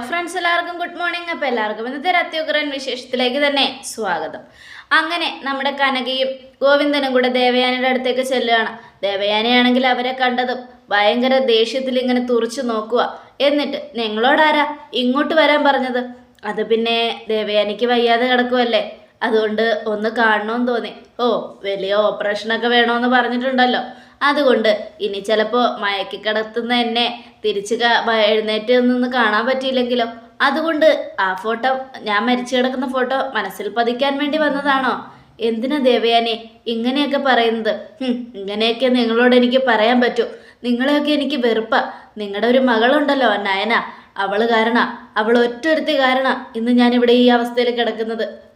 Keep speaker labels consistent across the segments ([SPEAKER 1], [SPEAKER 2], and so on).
[SPEAKER 1] Friends എല്ലാവർക്കും good morning അപ്പം എല്ലാവർക്കും ഇന്നത്തെ രത്യുഗ്രൻ വിശേഷത്തിലേക്ക് തന്നെ സ്വാഗതം. അങ്ങനെ നമ്മുടെ കനകയും ഗോവിന്ദനും കൂടെ ദേവയാനിയുടെ അടുത്തേക്ക് ചെല്ലുകയാണ്. ദേവയാനിയാണെങ്കിൽ അവരെ കണ്ടതും ഭയങ്കര ദേഷ്യത്തിൽ ഇങ്ങനെ തുറച്ചു നോക്കുക. എന്നിട്ട് നിങ്ങളോടാരാ ഇങ്ങോട്ട് വരാൻ പറഞ്ഞത്? അത് പിന്നെ ദേവയാനിക്ക് വയ്യാതെ കിടക്കുമല്ലേ അതുകൊണ്ട് ഒന്ന് കാണണമെന്ന് തോന്നി. ഓ വലിയ ഓപ്പറേഷനൊക്കെ വേണമെന്ന് പറഞ്ഞിട്ടുണ്ടല്ലോ. അതുകൊണ്ട് ഇനി ചിലപ്പോൾ മയക്കി കിടത്തുന്ന എന്നെ തിരിച്ച് എഴുന്നേറ്റ് നിന്ന് കാണാൻ പറ്റിയില്ലെങ്കിലോ? അതുകൊണ്ട് ആ ഫോട്ടോ ഞാൻ മരിച്ചു കിടക്കുന്ന ഫോട്ടോ മനസ്സിൽ പതിക്കാൻ വേണ്ടി വന്നതാണോ? എന്തിനാ ദേവയാനെ ഇങ്ങനെയൊക്കെ പറയുന്നത്? ഇങ്ങനെയൊക്കെ നിങ്ങളോട് എനിക്ക് പറയാൻ പറ്റൂ. നിങ്ങളെയൊക്കെ എനിക്ക് വെറുപ്പ. നിങ്ങളുടെ ഒരു മകളുണ്ടല്ലോ നയന. അവൾ കാരണ. അവൾ ഒറ്റൊരുത്തി കാരണ ഇന്ന് ഞാനിവിടെ ഈ അവസ്ഥയിൽ കിടക്കുന്നത്.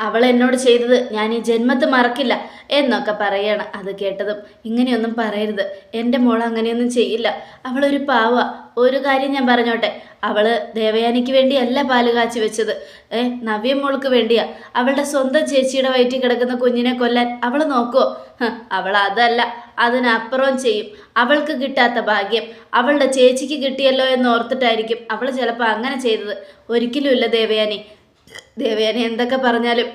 [SPEAKER 1] അവൾ എന്നോട് ചെയ്തത് ഞാൻ ഈ ജന്മത്ത് മറക്കില്ല എന്നൊക്കെ പറയണം അത് കേട്ടതും. ഇങ്ങനെയൊന്നും പറയരുത്. എന്റെ മോൾ അങ്ങനെയൊന്നും ചെയ്യില്ല. അവളൊരു പാവ. ഒരു കാര്യം ഞാൻ പറഞ്ഞോട്ടെ. അവൾ ദേവയാനിക്ക് വേണ്ടിയല്ല പാൽ കാച്ചി വെച്ചത്. ഏ നവ്യ മോൾക്ക് വേണ്ടിയാ. അവളുടെ സ്വന്തം ചേച്ചിയുടെ വയറ്റിൽ കിടക്കുന്ന കുഞ്ഞിനെ കൊല്ലാൻ അവൾ നോക്കുമോ അവൾ അതല്ല. അതിനപ്പുറം ചെയ്യും. അവൾക്ക് കിട്ടാത്ത ഭാഗ്യം. അവളുടെ ചേച്ചിക്ക് കിട്ടിയല്ലോ എന്ന് ഓർത്തിട്ടായിരിക്കും അവൾ ചിലപ്പോൾ അങ്ങനെ ചെയ്തത്. ഒരിക്കലുമില്ല ദേവയാനി. ദേവയാനി എന്തൊക്കെ പറഞ്ഞാലും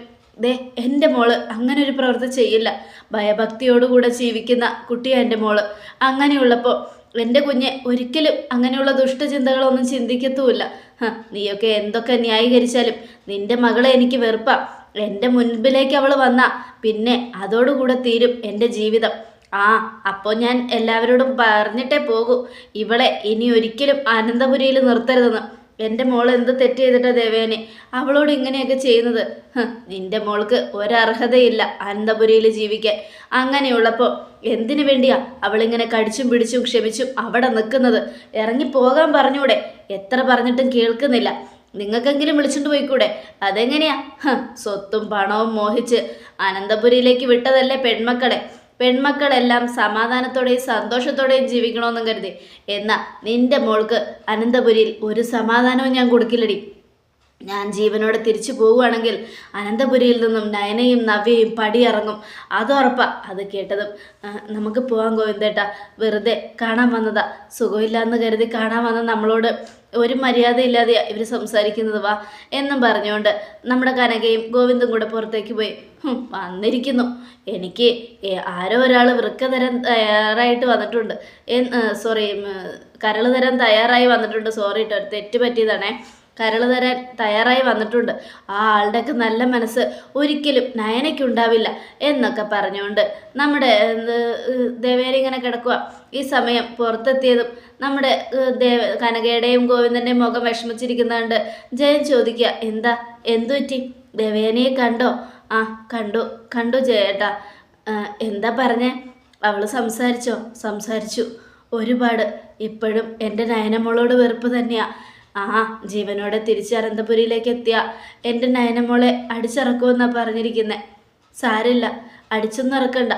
[SPEAKER 1] ദേ എന്റെ മോൾ അങ്ങനെ ഒരു പ്രവൃത്തി ചെയ്യില്ല. ഭയഭക്തിയോടുകൂടെ ജീവിക്കുന്ന കുട്ടിയാണ് എന്റെ മോൾ. അങ്ങനെയുള്ളപ്പോൾ എന്റെ കുഞ്ഞ് ഒരിക്കലും അങ്ങനെയുള്ള ദുഷ്ടചിന്തകളൊന്നും ചിന്തിക്കത്തുമില്ല. നീയൊക്കെ എന്തൊക്കെ ന്യായീകരിച്ചാലും നിന്റെ മകളെ എനിക്ക് വെറുപ്പാ. എന്റെ മുൻപിലേക്ക് അവൾ വന്നാ പിന്നെ അതോടുകൂടെ തീരും എന്റെ ജീവിതം. ആ അപ്പോൾ ഞാൻ എല്ലാവരോടും പറഞ്ഞിട്ടേ പോകൂ. ഇവളെ ഇനി ഒരിക്കലും അനന്തപുരിയിൽ നിർത്തരുതെന്ന്. എന്റെ മോൾ എന്ത് തെറ്റ് ചെയ്തിട്ടാ ദേവേനെ? അവളോട് ഇങ്ങനെയൊക്കെ ചെയ്യുന്നത്. നിന്റെ മോൾക്ക് ഒരർഹതയില്ല അനന്തപുരിയിൽ ജീവിക്കാൻ. അങ്ങനെയുള്ളപ്പോൾ എന്തിനു വേണ്ടിയാ അവളിങ്ങനെ കടിച്ചും പിടിച്ചും ക്ഷമിച്ചും അവിടെ നിൽക്കുന്നത്? ഇറങ്ങി പോകാൻ പറഞ്ഞൂടെ. എത്ര പറഞ്ഞിട്ടും കേൾക്കുന്നില്ല. നിങ്ങൾക്കെങ്കിലും വിളിച്ചിട്ട് പോയിക്കൂടെ? അതെങ്ങനെയാ? സ്വത്തും പണവും മോഹിച്ച് അനന്തപുരിയിലേക്ക് വിട്ടതല്ലേ പെൺമക്കളെ? പെൺമക്കളെല്ലാം സമാധാനത്തോടെയും സന്തോഷത്തോടെയും ജീവിക്കണമെന്നും കരുതി. എന്നാ നിന്റെ മോൾക്ക് അനന്തപുരിയിൽ ഒരു സമാധാനവും ഞാൻ കൊടുക്കില്ലടി. ഞാൻ ജീവനോടെ തിരിച്ചു പോവുകയാണെങ്കിൽ അനന്തപുരിയിൽ നിന്നും നയനയും നവ്യയും പടിയിറങ്ങും. അതുറപ്പാ അത് കേട്ടതും. "ആ, നമുക്ക് പോവാൻ ഗോവിന്ദേട്ടാ വെറുതെ കാണാൻ വന്നതാ. സുഖമില്ലാന്ന് കരുതി കാണാൻ വന്ന നമ്മളോട് ഒരു മര്യാദയില്ലാതെ ഇവർ സംസാരിക്കുന്നത് വാ എന്നും പറഞ്ഞുകൊണ്ട് നമ്മുടെ കനകയും ഗോവിന്ദും കൂടെ പുറത്തേക്ക് പോയി. വന്നിരിക്കുന്നു. എനിക്ക് ആരോ ഒരാൾ വൃക്ക തരാൻ തയ്യാറായിട്ട് വന്നിട്ടുണ്ട്. സോറി കരൾ തരാൻ തയ്യാറായി വന്നിട്ടുണ്ട്. സോറി കേട്ടോ തെറ്റ് പറ്റിയതാണേ. കരൾ തരാൻ തയ്യാറായി വന്നിട്ടുണ്ട്. ആ ആളുടെയൊക്കെ നല്ല മനസ്സ് ഒരിക്കലും നയനയ്ക്കുണ്ടാവില്ല എന്നൊക്കെ പറഞ്ഞുകൊണ്ട് നമ്മുടെ ഇങ്ങനെ കിടക്കുക ഈ സമയം പുറത്തെത്തിയതും നമ്മുടെ ദേവ കനകയുടെയും ഗോവിന്ദന്റെയും മുഖം വിഷമിച്ചിരിക്കുന്നതുകൊണ്ട് ജയൻ ചോദിക്കുക എന്താ എന്തു പറ്റി ദേവേനയെ കണ്ടോ? ആ കണ്ടു കണ്ടു ജയേട്ടാ. എന്താ പറഞ്ഞേ? അവൾ സംസാരിച്ചോ? സംസാരിച്ചു. ഒരുപാട്. ഇപ്പോഴും എന്റെ നയനമോളോട് വെറുപ്പ് തന്നെയാ. ആ ജീവനോടെ തിരിച്ച് അനന്തപുരിയിലേക്ക് എത്തിയ എന്റെ നയനമോളെ അടിച്ചിറക്കുമെന്നാണ് പറഞ്ഞിരിക്കുന്നത് സാരില്ല അടിച്ചൊന്നും ഇറക്കണ്ട.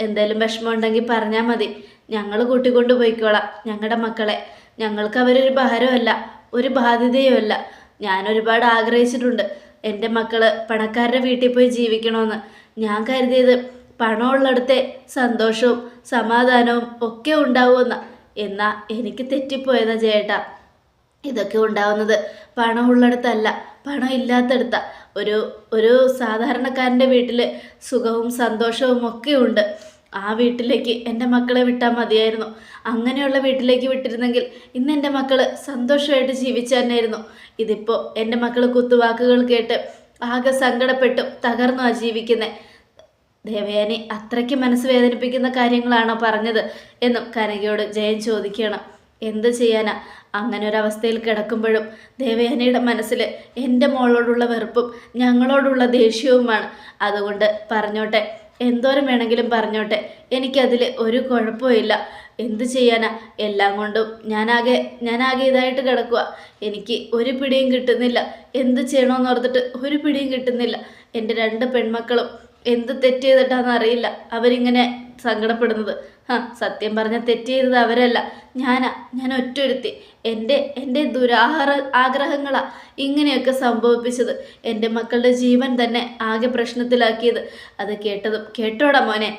[SPEAKER 1] എന്തേലും വിഷമം ഉണ്ടെങ്കിൽ പറഞ്ഞാൽ മതി. ഞങ്ങൾ കൂട്ടിക്കൊണ്ട് പോയിക്കോളാം ഞങ്ങളുടെ മക്കളെ. ഞങ്ങൾക്ക് അവരൊരു ഭാരമല്ല ഒരു ബാധ്യതയുമല്ല. ഞാൻ ഒരുപാട് ആഗ്രഹിച്ചിട്ടുണ്ട് എന്റെ മക്കൾ പണക്കാരുടെ വീട്ടിൽ പോയി ജീവിക്കണമെന്ന് ഞാൻ കരുതിയത് പണമുള്ളിടത്തെ സന്തോഷവും സമാധാനവും ഒക്കെ ഉണ്ടാവുമെന്ന. എന്നാ എനിക്ക് തെറ്റിപ്പോയതാ ചേട്ടാ ഇതൊക്കെ ഉണ്ടാവുന്നത് പണമുള്ളിടത്തല്ല പണം ഇല്ലാത്തടുത്ത ഒരു ഒരു സാധാരണക്കാരന്റെ വീട്ടിൽ സുഖവും സന്തോഷവും ഒക്കെ ഉണ്ട്. ആ വീട്ടിലേക്ക് എന്റെ മക്കളെ വിട്ടാൽ മതിയായിരുന്നു. അങ്ങനെയുള്ള വീട്ടിലേക്ക് വിട്ടിരുന്നെങ്കിൽ ഇന്ന് എന്റെ മക്കൾ സന്തോഷമായിട്ട് ജീവിച്ചു തന്നെയായിരുന്നു. ഇതിപ്പോൾ എന്റെ മക്കൾ കുത്തുവാക്കുകൾ കേട്ട് ആകെ സങ്കടപ്പെട്ടു തകർന്നു ആ ജീവിക്കുന്നത് ദേവയാനി അത്രയ്ക്ക് മനസ്സ് വേദനിപ്പിക്കുന്ന കാര്യങ്ങളാണോ പറഞ്ഞത്? എന്നും കനകയോട് ജയൻ ചോദിക്കണം എന്ത് ചെയ്യാനാ? അങ്ങനെ ഒരു ഒരവസ്ഥയിൽ കിടക്കുമ്പോഴും ദേവയാനയുടെ മനസ്സിൽ എന്റെ മോളോടുള്ള വെറുപ്പും ഞങ്ങളോടുള്ള ദേഷ്യവുമാണ്. അതുകൊണ്ട് പറഞ്ഞോട്ടെ എന്തോരം വേണമെങ്കിലും പറഞ്ഞോട്ടെ എനിക്കതിൽ ഒരു കുഴപ്പമില്ല എന്ത് ചെയ്യാനാ? എല്ലാം കൊണ്ടും ഞാനാകെ ഞാനാകെ ഇതായിട്ട് കിടക്കുക എനിക്ക് ഒരു പിടിയും കിട്ടുന്നില്ല. എന്ത് ചെയ്യണമെന്ന് ഓർത്തിട്ട് ഒരു പിടിയും കിട്ടുന്നില്ല. എന്റെ രണ്ട് പെൺമക്കളും എന്ത് തെറ്റ് ചെയ്തിട്ടാണെന്ന് അറിയില്ല. അവരിങ്ങനെ സങ്കടപ്പെടുന്നത്. ആ സത്യം പറഞ്ഞ തെറ്റ് ചെയ്തത് അവരല്ല. ഞാനാ ഞാൻ ഒറ്റൊരുത്തി. എന്റെ എന്റെ ദുരാഹാര ആഗ്രഹങ്ങളാ ഇങ്ങനെയൊക്കെ സംഭവിപ്പിച്ചത്. എന്റെ മക്കളുടെ ജീവൻ തന്നെ ആകെ പ്രശ്നത്തിലാക്കിയത്. അത് കേട്ടതും കേട്ടോടാ മോനെ.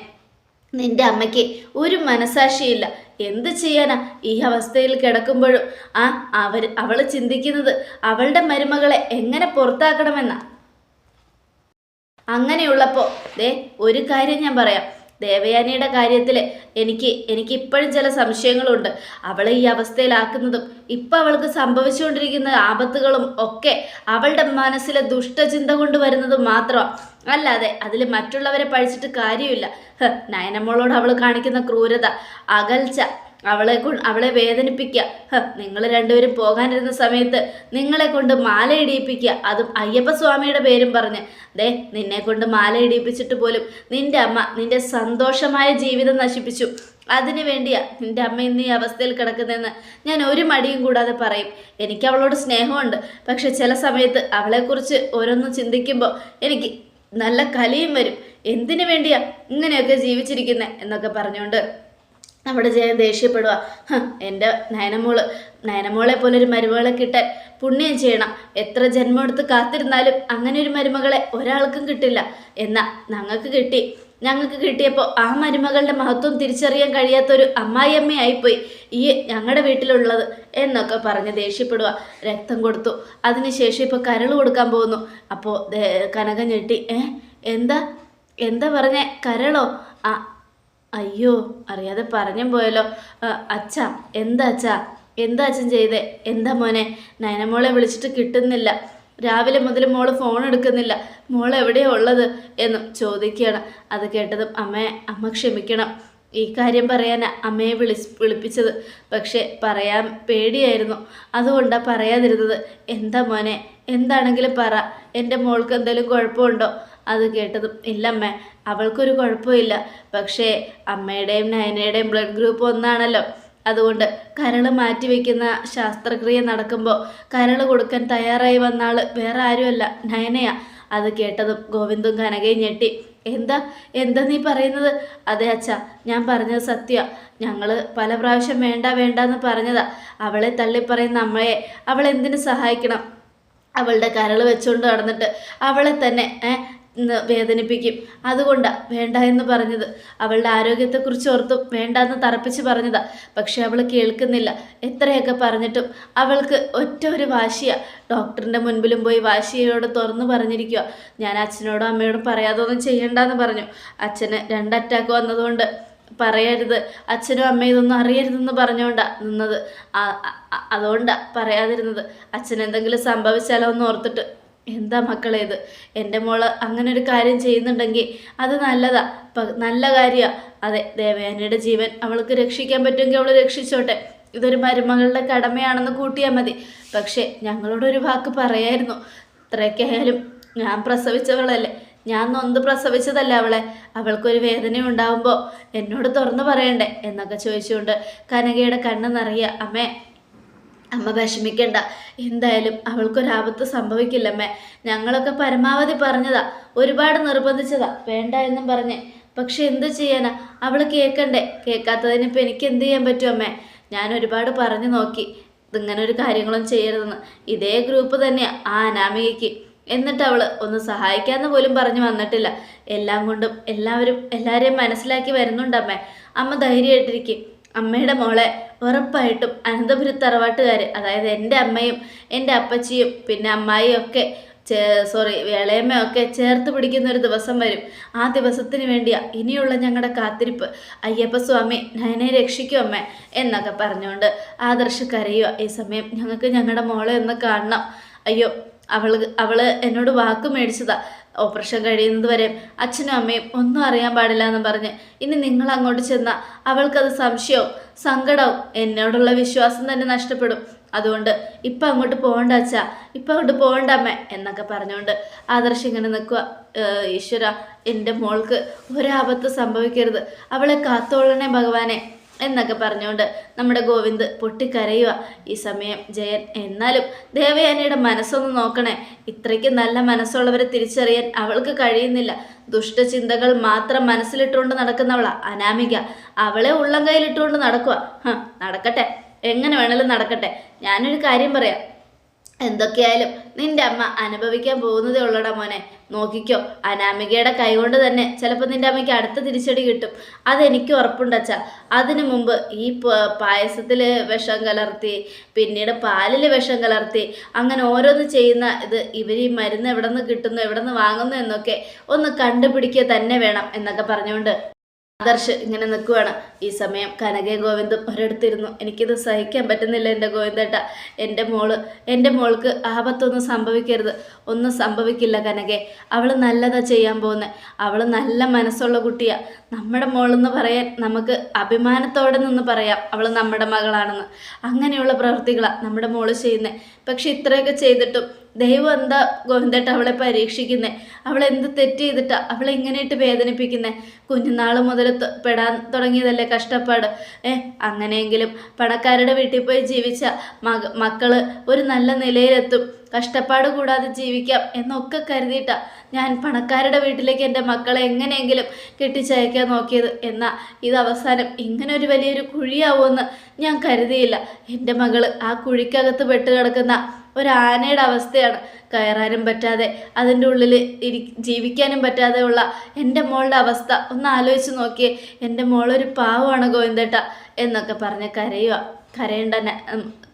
[SPEAKER 1] നിന്റെ അമ്മയ്ക്ക് ഒരു മനസാക്ഷിയില്ല. എന്ത് ചെയ്യാനാ ഈ അവസ്ഥയിൽ കിടക്കുമ്പോഴും? ആ അവർ അവൾ ചിന്തിക്കുന്നത് അവളുടെ മരുമകളെ എങ്ങനെ പുറത്താക്കണമെന്നാ? അങ്ങനെയുള്ളപ്പോൾ ദേ ഒരു കാര്യം ഞാൻ പറയാം. ദേവയാനിയുടെ കാര്യത്തിൽ എനിക്ക് എനിക്ക് ഇപ്പോഴും ചില സംശയങ്ങളുണ്ട്. അവളെ ഈ അവസ്ഥയിലാക്കുന്നതും ഇപ്പം അവൾക്ക് സംഭവിച്ചുകൊണ്ടിരിക്കുന്ന ആപത്തുകളും ഒക്കെ അവളുടെ മനസ്സിലെ ദുഷ്ടചിന്ത കൊണ്ട് വരുന്നതും മാത്രമാണ് അല്ലാതെ അതിൽ മറ്റുള്ളവരെ പഴിച്ചിട്ട് കാര്യമില്ല. നയനമ്മോളോട് അവൾ കാണിക്കുന്ന ക്രൂരത അകൽച്ച അവളെ അവളെ വേദനിപ്പിക്കുക. നിങ്ങൾ രണ്ടുപേരും പോകാനിരുന്ന സമയത്ത് നിങ്ങളെ കൊണ്ട് മാല ഇടിയിപ്പിക്കുക. അതും അയ്യപ്പസ്വാമിയുടെ പേരും പറഞ്ഞ്. ദേ നിന്നെ കൊണ്ട് മാല ഇടിയിപ്പിച്ചിട്ട് പോലും നിന്റെ അമ്മ നിന്റെ സന്തോഷമായ ജീവിതം നശിപ്പിച്ചു. അതിനു വേണ്ടിയാ നിന്റെ അമ്മ ഇന്ന് ഈ അവസ്ഥയിൽ കിടക്കുന്നതെന്ന് ഞാൻ ഒരു മടിയും കൂടാതെ പറയും. എനിക്ക് അവളോട് സ്നേഹമുണ്ട്. പക്ഷെ ചില സമയത്ത് അവളെക്കുറിച്ച് ഓരോന്നും ചിന്തിക്കുമ്പോൾ എനിക്ക് നല്ല കലിയും വരും. എന്തിനു വേണ്ടിയാ ഇങ്ങനെയൊക്കെ ജീവിച്ചിരിക്കുന്നത് എന്നൊക്കെ പറഞ്ഞുകൊണ്ട് നമ്മുടെ ജയൻ ദേഷ്യപ്പെടുക "ഹ്, എന്റെ നയനമോൾ നയനമോളെ പോലെ ഒരു മരുമകളെ കിട്ടാൻ പുണ്യം ചെയ്യണം. എത്ര ജന്മം എടുത്ത് കാത്തിരുന്നാലും അങ്ങനെ ഒരു മരുമകളെ ഒരാൾക്കും കിട്ടില്ല. എന്നാൽ ഞങ്ങൾക്ക് കിട്ടി. ഞങ്ങൾക്ക് കിട്ടിയപ്പോൾ ആ മരുമകളുടെ മഹത്വം തിരിച്ചറിയാൻ കഴിയാത്തൊരു അമ്മായിയമ്മയായിപ്പോയി. ഈ ഞങ്ങളുടെ വീട്ടിലുള്ളത് എന്നൊക്കെ പറഞ്ഞ് ദേഷ്യപ്പെടുക രക്തം കൊടുത്തു. അതിനുശേഷം ഇപ്പോൾ കരൾ കൊടുക്കാൻ പോകുന്നു. അപ്പോൾ കനക ഞെട്ടി. ഏ എന്താ? എന്താ പറഞ്ഞേ? കരളോ? ആ അയ്യോ അറിയാതെ പറഞ്ഞു പോയല്ലോ. അച്ഛ എന്താ അച്ഛ? എന്താ അച്ഛൻ ചെയ്തേ? എന്താ മോനെ? നയനമോളെ വിളിച്ചിട്ട് കിട്ടുന്നില്ല. രാവിലെ മുതൽ മോൾ ഫോൺ എടുക്കുന്നില്ല. മോൾ എവിടെയാ ഉള്ളത് എന്നും ചോദിക്കുകയാണ്. അത് കേട്ടതും അമ്മയെ അമ്മ ക്ഷമിക്കണം. ഈ കാര്യം പറയാനാ അമ്മയെ വിളി വിളിപ്പിച്ചത്. പക്ഷേ പറയാൻ പേടിയായിരുന്നു. അതുകൊണ്ടാണ് പറയാതിരുന്നത്. എന്താ മോനെ? എന്താണെങ്കിലും പറ. എന്റെ മോൾക്ക് എന്തെങ്കിലും കുഴപ്പമുണ്ടോ? അത് കേട്ടതും ഇല്ലമ്മേ അവൾക്കൊരു കുഴപ്പമില്ല. പക്ഷേ അമ്മയുടെയും നയനയുടെയും ബ്ലഡ് ഗ്രൂപ്പ് ഒന്നാണല്ലോ. അതുകൊണ്ട് കരൾ മാറ്റിവെക്കുന്ന ശാസ്ത്രക്രിയ നടക്കുമ്പോൾ കരൾ കൊടുക്കാൻ തയ്യാറായി വന്ന ആൾ വേറെ ആരുമല്ല നയനയാ. അത് കേട്ടതും ഗോവിന്ദും കനകയും ഞെട്ടി. എന്താ എന്താ നീ പറയുന്നത്? അതെ അച്ഛ ഞാൻ പറഞ്ഞത് സത്യ. ഞങ്ങൾ പല പ്രാവശ്യം വേണ്ട വേണ്ട എന്ന് പറഞ്ഞതാ. അവളെ തള്ളിപ്പറയുന്ന അമ്മയെ അവൾ എന്തിനു സഹായിക്കണം? അവളുടെ കരൾ വെച്ചുകൊണ്ട് നടന്നിട്ട് അവളെ തന്നെ വേദനിപ്പിക്കും. അതുകൊണ്ട് വേണ്ട എന്ന് പറഞ്ഞത്. അവളുടെ ആരോഗ്യത്തെക്കുറിച്ച് ഓർത്തും വേണ്ട എന്ന് തറപ്പിച്ച് പറഞ്ഞതാ. പക്ഷെ അവൾ കേൾക്കുന്നില്ല. എത്രയൊക്കെ പറഞ്ഞിട്ടും അവൾക്ക് ഒറ്റ ഒരു വാശിയാ. ഡോക്ടറിന്റെ മുൻപിലും പോയി വാശിയോട് തുറന്നു പറഞ്ഞിരിക്കുക ഞാൻ അച്ഛനോടും അമ്മയോടും പറയാതൊന്നും ചെയ്യണ്ടെന്ന് പറഞ്ഞു. അച്ഛന് രണ്ട് അറ്റാക്ക് വന്നതുകൊണ്ട് പറയരുത്. അച്ഛനും അമ്മയും ഇതൊന്നും അറിയരുതെന്ന് പറഞ്ഞുകൊണ്ടാ നിന്നത്. അതുകൊണ്ടാ പറയാതിരുന്നത്. അച്ഛൻ എന്തെങ്കിലും സംഭവിച്ചാലോ എന്ന് ഓർത്തിട്ട് എന്താ മക്കളെ ഇത്? എന്റെ മോൾ അങ്ങനെ ഒരു കാര്യം ചെയ്യുന്നുണ്ടെങ്കിൽ അത് നല്ലതാ. നല്ല കാര്യമാണ് അതെ ദേവയാനിയുടെ ജീവൻ അവൾക്ക് രക്ഷിക്കാൻ പറ്റുമെങ്കിൽ അവൾ രക്ഷിച്ചോട്ടെ. ഇതൊരു മരുമകളുടെ കടമയാണെന്ന് കൂട്ടിയാൽ മതി. പക്ഷേ ഞങ്ങളോടൊരു വാക്ക് പറയായിരുന്നു. ഇത്രയൊക്കെയായാലും ഞാൻ പ്രസവിച്ചവളല്ലേ? ഞാൻ നൊന്ത് പ്രസവിച്ചതല്ല അവളെ? അവൾക്കൊരു വേദന ഉണ്ടാവുമ്പോൾ എന്നോട് തുറന്നു പറയണ്ടേ? എന്നൊക്കെ ചോദിച്ചുകൊണ്ട് കനകയുടെ കണ്ണ് നിറയുക അമ്മേ അമ്മ വിഷമിക്കണ്ട. എന്തായാലും അവൾക്കൊരാപത്ത് സംഭവിക്കില്ലമ്മേ. ഞങ്ങളൊക്കെ പരമാവധി പറഞ്ഞതാ. ഒരുപാട് നിർബന്ധിച്ചതാ. വേണ്ട എന്നും പറഞ്ഞ്. പക്ഷെ എന്തു ചെയ്യാനാ? അവൾ കേൾക്കണ്ടേ കേൾക്കാത്തതിന് ഇപ്പം എനിക്ക് എന്ത് ചെയ്യാൻ പറ്റും അമ്മേ? ഞാൻ ഒരുപാട് പറഞ്ഞു നോക്കി. ഇതിങ്ങനെ ഒരു കാര്യങ്ങളും ചെയ്യരുതെന്ന്. ഇതേ ഗ്രൂപ്പ് തന്നെയാ ആ അനാമികയ്ക്ക്. എന്നിട്ട് അവൾ ഒന്ന് സഹായിക്കാമെന്ന് പോലും പറഞ്ഞു വന്നിട്ടില്ല. എല്ലാം കൊണ്ടും എല്ലാവരും എല്ലാവരെയും മനസ്സിലാക്കി വരുന്നുണ്ടമ്മേ. അമ്മ ധൈര്യമായിട്ടിരിക്കും. അമ്മയുടെ മോളെ ഉറപ്പായിട്ടും അനന്തപുരി തറവാട്ടുകാർ അതായത് എന്റെ അമ്മയും എന്റെ അപ്പച്ചിയും പിന്നെ അമ്മായിയും ഒക്കെ ചേ സോറി വേളയമ്മയൊക്കെ ചേർത്ത് പിടിക്കുന്ന ഒരു ദിവസം വരും. ആ ദിവസത്തിന് വേണ്ടിയാ ഇനിയുള്ള ഞങ്ങളുടെ കാത്തിരിപ്പ്. അയ്യപ്പസ്വാമി നയനെ രക്ഷിക്കും അമ്മ എന്നൊക്കെ പറഞ്ഞുകൊണ്ട് ആദർശ് കരയുക ഈ സമയം ഞങ്ങൾക്ക് ഞങ്ങളുടെ മോളെ ഒന്ന് കാണണം. അയ്യോ അവൾ അവൾ എന്നോട് വാക്ക് മേടിച്ചതാ. ഓപ്പറേഷൻ കഴിയുന്നത് വരെ അച്ഛനും അമ്മയും ഒന്നും അറിയാൻ പാടില്ല എന്ന് പറഞ്ഞ്. ഇനി നിങ്ങൾ അങ്ങോട്ട് ചെന്നാൽ അവൾക്കത് സംശയവും സങ്കടവും എന്നോടുള്ള വിശ്വാസം തന്നെ നഷ്ടപ്പെടും. അതുകൊണ്ട് ഇപ്പം അങ്ങോട്ട് പോകണ്ട അച്ഛാ ഇപ്പം അങ്ങോട്ട് പോകണ്ട അമ്മ എന്നൊക്കെ പറഞ്ഞുകൊണ്ട് ആദർശ് ഇങ്ങനെ നിൽക്കുക ഈശ്വര എന്റെ മോൾക്ക് ഒരാപത്ത് സംഭവിക്കരുത്. അവളെ കാത്തോളണേ ഭഗവാനെ. എന്നൊക്കെ പറഞ്ഞുകൊണ്ട് നമ്മുടെ ഗോവിന്ദ് പൊട്ടിക്കരയുക ഈ സമയം ജയൻ എന്നാലും ദേവയാനിയുടെ മനസ്സൊന്ന് നോക്കണേ. ഇത്രയ്ക്ക് നല്ല മനസ്സുള്ളവരെ തിരിച്ചറിയാൻ അവൾക്ക് കഴിയുന്നില്ല. ദുഷ്ടചിന്തകൾ മാത്രം മനസ്സിലിട്ടുകൊണ്ട് നടക്കുന്നവളാ അനാമിക. അവളെ ഉള്ളം കയ്യിലിട്ടുകൊണ്ട് നടക്കുക നടക്കട്ടെ. എങ്ങനെ വേണേലും നടക്കട്ടെ. ഞാനൊരു കാര്യം പറയാം. എന്തൊക്കെയായാലും നിന്റെ അമ്മ അനുഭവിക്കാൻ പോകുന്നതേ ഉള്ളടാ മോനെ. നോക്കിക്കോ അനാമികയുടെ കൈകൊണ്ട് തന്നെ ചിലപ്പോൾ നിന്റെ അമ്മയ്ക്ക് അടുത്ത തിരിച്ചടി കിട്ടും. അതെനിക്ക് ഉറപ്പുണ്ടച്ച അതിനു മുമ്പ് ഈ പായസത്തിൽ വിഷം കലർത്തി പിന്നീട് പാലിൽ വിഷം കലർത്തി അങ്ങനെ ഓരോന്ന് ചെയ്യുന്ന ഇത് ഇവർ ഈ മരുന്ന് എവിടെ നിന്ന് കിട്ടുന്നു എവിടെ നിന്ന് വാങ്ങുന്നു എന്നൊക്കെ ഒന്ന് കണ്ടുപിടിക്കുക തന്നെ വേണം എന്നൊക്കെ പറഞ്ഞുകൊണ്ട് ആദർശ് ഇങ്ങനെ നിൽക്കുവാണ്. ഈ സമയം കനകയും ഗോവിന്ദും ഒരിടത്തിരുന്നു. എനിക്കിത് സഹിക്കാൻ പറ്റുന്നില്ല എന്റെ ഗോവിന്ദേട്ട. എന്റെ മോൾ എന്റെ മോൾക്ക് ആപത്തൊന്നും സംഭവിക്കരുത്. ഒന്നും സംഭവിക്കില്ല കനകെ. അവൾ നല്ലതാ ചെയ്യാൻ പോകുന്നത് അവൾ നല്ല മനസ്സുള്ള കുട്ടിയാ. നമ്മുടെ മോളെന്ന് പറയാൻ നമുക്ക് അഭിമാനത്തോടെ നിന്ന് പറയാം അവൾ നമ്മുടെ മകളാണെന്ന്. അങ്ങനെയുള്ള പ്രവൃത്തികളാണ് നമ്മുടെ മോൾ ചെയ്യുന്നത് പക്ഷെ ഇത്രയൊക്കെ ചെയ്തിട്ടും ദൈവം എന്താ ഗോവിന്ദേട്ട അവളെ പരീക്ഷിക്കുന്നത് അവൾ എന്ത് തെറ്റ് ചെയ്തിട്ടാ? അവളെ ഇങ്ങനെയിട്ട് വേദനിപ്പിക്കുന്നത് കുഞ്ഞുനാൾ മുതൽ പെടാൻ തുടങ്ങിയതല്ലേ കഷ്ടപ്പാട്. ഏ അങ്ങനെയെങ്കിലും പണക്കാരുടെ വീട്ടിൽ പോയി ജീവിച്ച മക മക്കൾ ഒരു നല്ല നിലയിലെത്തും. കഷ്ടപ്പാട് കൂടാതെ ജീവിക്കാം എന്നൊക്കെ കരുതിയിട്ടാ ഞാൻ പണക്കാരുടെ വീട്ടിലേക്ക് എന്റെ മക്കളെ എങ്ങനെയെങ്കിലും കെട്ടിച്ചയക്കാൻ നോക്കിയത്. എന്നാൽ ഇത് അവസാനം ഇങ്ങനെ ഒരു വലിയൊരു കുഴിയാവുമെന്ന് ഞാൻ കരുതിയില്ല. എന്റെ മകൾ ആ കുഴിക്കകത്ത് പെട്ട് കിടക്കുന്ന ഒരു ആനയുടെ അവസ്ഥയാണ്. കയറാനും പറ്റാതെ അതിന്റെ ഉള്ളിൽ ഇരി ജീവിക്കാനും പറ്റാതെ ഉള്ള എന്റെ മോളുടെ അവസ്ഥ. ഒന്ന് ആലോചിച്ച് നോക്കിയേ എന്റെ മോളൊരു പാവമാണ് ഗോവിന്ദേട്ട എന്നൊക്കെ പറഞ്ഞ് കരയുക കരയണ്ട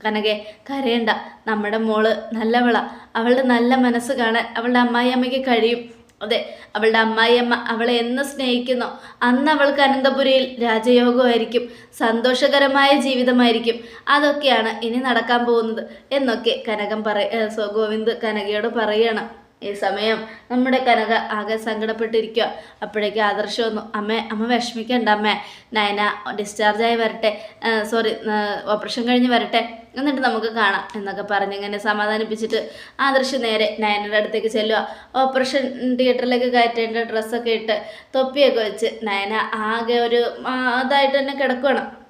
[SPEAKER 1] കനകെ കരയണ്ട. നമ്മുടെ മോൾ നല്ലവളാണ് അവളുടെ നല്ല മനസ്സ് കാണാൻ അവളുടെ അമ്മായിയമ്മയ്ക്ക് കഴിയും. അതെ അവളുടെ അമ്മായിയമ്മ അവളെ എന്ന് സ്നേഹിക്കുന്നു. അന്ന് അവൾക്ക് അനന്തപുരിയിൽ രാജയോഗമായിരിക്കും സന്തോഷകരമായ ജീവിതമായിരിക്കും. അതൊക്കെയാണ് ഇനി നടക്കാൻ പോകുന്നത് എന്നൊക്കെ കനകം പറ ഗോവിന്ദ് കനകയോട് പറയണം. ഈ സമയം നമ്മുടെ കനക ആകെ സങ്കടപ്പെട്ടിരിക്കുക അപ്പോഴേക്ക് ആദർശം വന്നു അമ്മ അമ്മ വിഷമിക്കണ്ട അമ്മ. നയന ഡിസ്ചാർജായി വരട്ടെ. സോറി ഓപ്പറേഷൻ കഴിഞ്ഞ് വരട്ടെ. എന്നിട്ട് നമുക്ക് കാണാം എന്നൊക്കെ പറഞ്ഞിങ്ങനെ സമാധാനിപ്പിച്ചിട്ട് ആദർശ് നേരെ നയനയുടെ അടുത്തേക്ക് ചെല്ലുക ഓപ്പറേഷൻ തിയേറ്ററിലേക്ക് കയറ്റേണ്ട ഡ്രസ്സൊക്കെ ഇട്ട് തൊപ്പിയൊക്കെ വെച്ച് നയന ആകെ ഒരു അതായിട്ട് തന്നെ കിടക്കുകയാണ്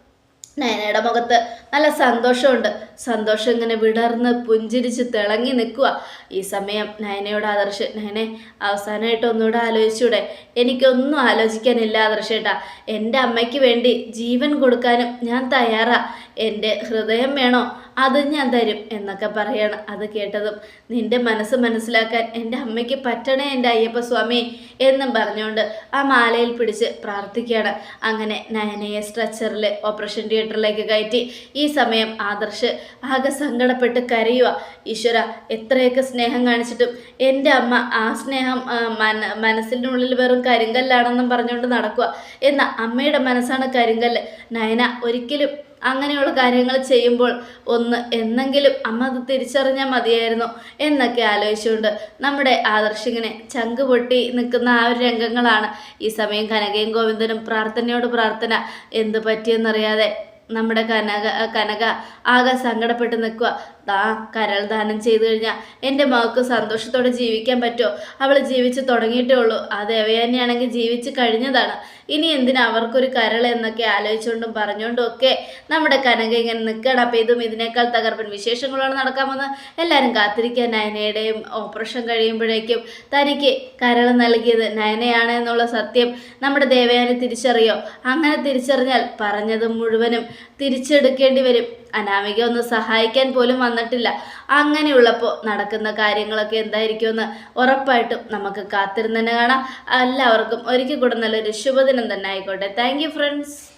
[SPEAKER 1] നയനയുടെ മുഖത്ത് നല്ല സന്തോഷമുണ്ട്. സന്തോഷം ഇങ്ങനെ വിടർന്ന് പുഞ്ചിരിച്ച് തിളങ്ങി നിൽക്കുക ഈ സമയം നയനയോട് ആദർശ് നയനെ അവസാനമായിട്ട് ഒന്നുകൂടെ ആലോചിച്ചൂടെ? എനിക്കൊന്നും ആലോചിക്കാനില്ല ആദർശേട്ടാ. എന്റെ അമ്മയ്ക്ക് വേണ്ടി ജീവൻ കൊടുക്കാനും ഞാൻ തയ്യാറാ. എന്റെ ഹൃദയം വേണോ? അത് ഞാൻ തരും എന്നൊക്കെ പറയണം. അത് കേട്ടതും നിന്റെ മനസ്സ് മനസ്സിലാക്കാൻ എന്റെ അമ്മയ്ക്ക് പറ്റണേ എന്റെ അയ്യപ്പ സ്വാമി എന്നും പറഞ്ഞുകൊണ്ട് ആ മാലയിൽ പിടിച്ച് പ്രാർത്ഥിക്കുകയാണ്. അങ്ങനെ നയനയെ സ്ട്രെച്ചറിൽ ഓപ്പറേഷൻ തിയേറ്ററിലേക്ക് കയറ്റി ഈ സമയം ആദർശ് ആകെ സങ്കടപ്പെട്ട് കരയുക ഈശ്വര എത്രയൊക്കെ സ്നേഹം കാണിച്ചിട്ടും എന്റെ അമ്മ ആ സ്നേഹം മന മനസ്സിന്റെ ഉള്ളിൽ വെറും കരിങ്കല്ലാണെന്നും പറഞ്ഞുകൊണ്ട് നടക്കുക എന്ന അമ്മയുടെ മനസ്സാണ് കരിങ്കല്ല്. നയന ഒരിക്കലും അങ്ങനെയുള്ള കാര്യങ്ങൾ ചെയ്യുമ്പോൾ ഒന്ന് എന്നെങ്കിലും അമ്മ അത് തിരിച്ചറിഞ്ഞാൽ മതിയായിരുന്നു എന്നൊക്കെ ആലോചിച്ചുകൊണ്ട് നമ്മുടെ ആദർശിങ്ങനെ ചങ്ക് പൊട്ടി നിൽക്കുന്ന ആ ഒരു രംഗങ്ങളാണ്. ഈ സമയം കനകയും ഗോവിന്ദനും പ്രാർത്ഥനയോട് പ്രാർത്ഥന എന്ത് പറ്റിയെന്നറിയാതെ നമ്മുടെ കനക കനക ആകെ സങ്കടപ്പെട്ട് നിൽക്കുക ദാ കരൾ ദാനം ചെയ്തു കഴിഞ്ഞാൽ എന്റെ മകൾക്ക് സന്തോഷത്തോടെ ജീവിക്കാൻ പറ്റുമോ അവൾ ജീവിച്ച് തുടങ്ങിയിട്ടേ ഉള്ളൂ. ആ ദേവയാനിയാണെങ്കിൽ ജീവിച്ച് കഴിഞ്ഞതാണ്. ഇനി എന്തിനാ അവർക്കൊരു കരൾ എന്നൊക്കെ ആലോചിച്ചുകൊണ്ടും പറഞ്ഞുകൊണ്ടും ഒക്കെ നമ്മുടെ കനക ഇങ്ങനെ നിൽക്കണം അപ്പം ഇതും ഇതിനേക്കാൾ തകർപ്പൻ വിശേഷങ്ങളാണ് നടക്കാമെന്ന് എല്ലാവരും കാത്തിരിക്കുക. നയനയുടെയും ഓപ്പറേഷൻ കഴിയുമ്പോഴേക്കും തനിക്ക് കരൾ നൽകിയത് നയനയാണ് എന്നുള്ള സത്യം നമ്മുടെ ദേവയാനി തിരിച്ചറിയോ? അങ്ങനെ തിരിച്ചറിഞ്ഞാൽ പറഞ്ഞത് മുഴുവനും തിരിച്ചെടുക്കേണ്ടി വരും. അനാമിക ഒന്ന് സഹായിക്കാൻ പോലും വന്നിട്ടില്ല. അങ്ങനെയുള്ളപ്പോൾ നടക്കുന്ന കാര്യങ്ങളൊക്കെ എന്തായിരിക്കുമെന്ന് ഉറപ്പായിട്ടും നമുക്ക് കാത്തിരുന്ന് തന്നെ കാണാം. എല്ലാവർക്കും ഒരിക്കൽ കൂടെ നല്ലൊരു ശുഭദിനം തന്നെ ആയിക്കോട്ടെ. Thank friends